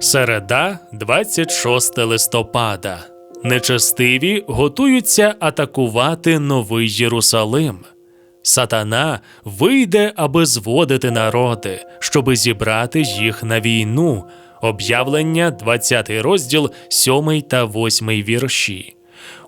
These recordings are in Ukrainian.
Середа, 26 листопада. Нечестиві готуються атакувати новий Єрусалим. Сатана вийде, аби зводити народи, щоби зібрати їх на війну. Об'явлення, 20 розділ, 7 та 8 вірші.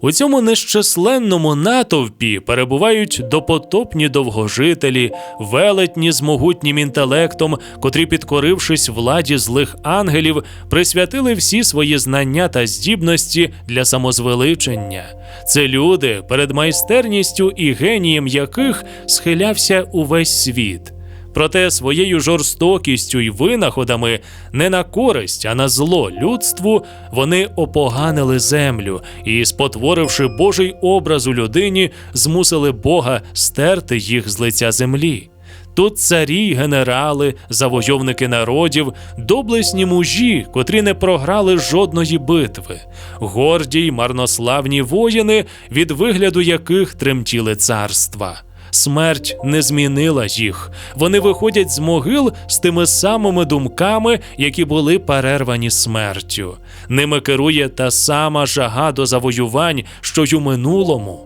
У цьому нещисленному натовпі перебувають допотопні довгожителі, велетні з могутнім інтелектом, котрі, підкорившись владі злих ангелів, присвятили всі свої знання та здібності для самозвеличення. Це люди, перед майстерністю і генієм яких схилявся увесь світ. Проте своєю жорстокістю й винаходами не на користь, а на зло людству вони опоганили землю і, спотворивши Божий образ у людині, змусили Бога стерти їх з лиця землі. Тут царі, генерали, завойовники народів, доблесні мужі, котрі не програли жодної битви, горді й марнославні воїни, від вигляду яких тремтіли царства. Смерть не змінила їх. Вони виходять з могил з тими самими думками, які були перервані смертю. Ними керує та сама жага до завоювань, що й у минулому.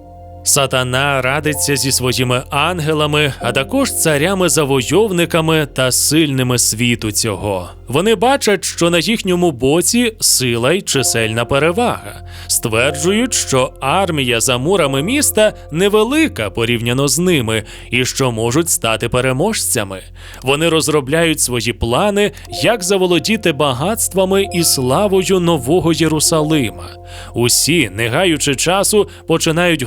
Сатана радиться зі своїми ангелами, а також царями-завойовниками та сильними світу цього. Вони бачать, що на їхньому боці сила й чисельна перевага, стверджують, що армія за мурами міста невелика порівняно з ними, і що можуть стати переможцями. Вони розробляють свої плани, як заволодіти багатствами і славою нового Єрусалима. Усі, не гаючи часу, починають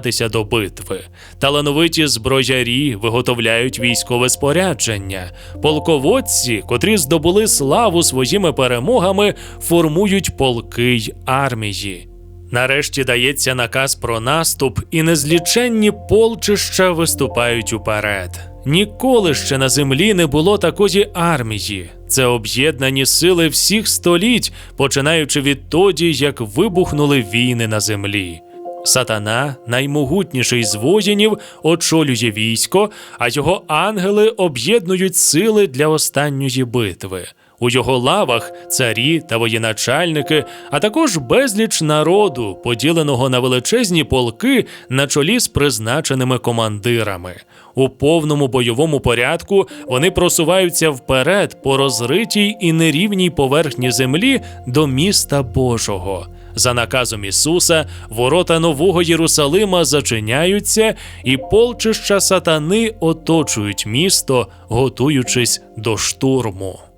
готуватися до битви. Талановиті зброярі виготовляють військове спорядження. Полководці, котрі здобули славу своїми перемогами, формують полки й армії. Нарешті дається наказ про наступ, і незліченні полчища виступають уперед. Ніколи ще на землі не було такої армії. Це об'єднані сили всіх століть, починаючи відтоді, як вибухнули війни на землі. Сатана, наймогутніший з воїнів, очолює військо, а його ангели об'єднують сили для останньої битви. У його лавах царі та воєначальники, а також безліч народу, поділеного на величезні полки на чолі з призначеними командирами. У повному бойовому порядку вони просуваються вперед по розритій і нерівній поверхні землі до міста Божого. За наказом Ісуса, ворота Нового Єрусалима зачиняються, і полчища сатани оточують місто, готуючись до штурму.